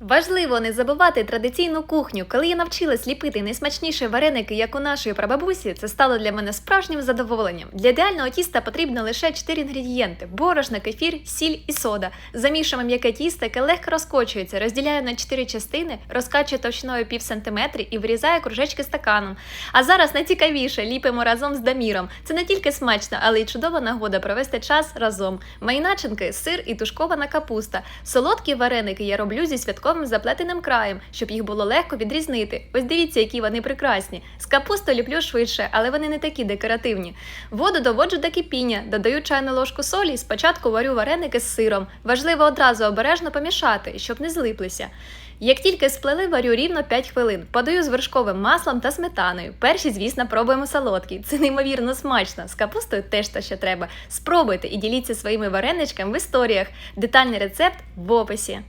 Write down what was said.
Важливо не забувати традиційну кухню. Коли я навчилась ліпити найсмачніші вареники, як у нашої прабабусі, це стало для мене справжнім задоволенням. Для ідеального тіста потрібно лише 4 інгредієнти: борошно, кефір, сіль і сода. Замішуємо м'яке тісто, яке легко розкочується, розділяю на 4 частини, розкачую товщиною пів сантиметри і вирізаю кружечки стаканом. А зараз найцікавіше ліпимо разом з даміром. Це не тільки смачно, але й чудова нагода провести час разом. Мої начинки сир і тушкована капуста. Солодкі вареники я роблю зі святковим заплетеним краєм, щоб їх було легко відрізнити. Ось дивіться, які вони прекрасні. З капусту ліплю швидше, але вони не такі декоративні. Воду доводжу до кипіння, додаю чайну ложку солі і спочатку варю вареники з сиром. Важливо одразу обережно помішати, щоб не злиплися. Як тільки сплели, варю рівно 5 хвилин. Подаю з вершковим маслом та сметаною. Перші, звісно, пробуємо солодкі. Це неймовірно смачно. З капустою теж то ще треба. Спробуйте і діліться своїми вареничками в історіях. Детальний рецепт в описі.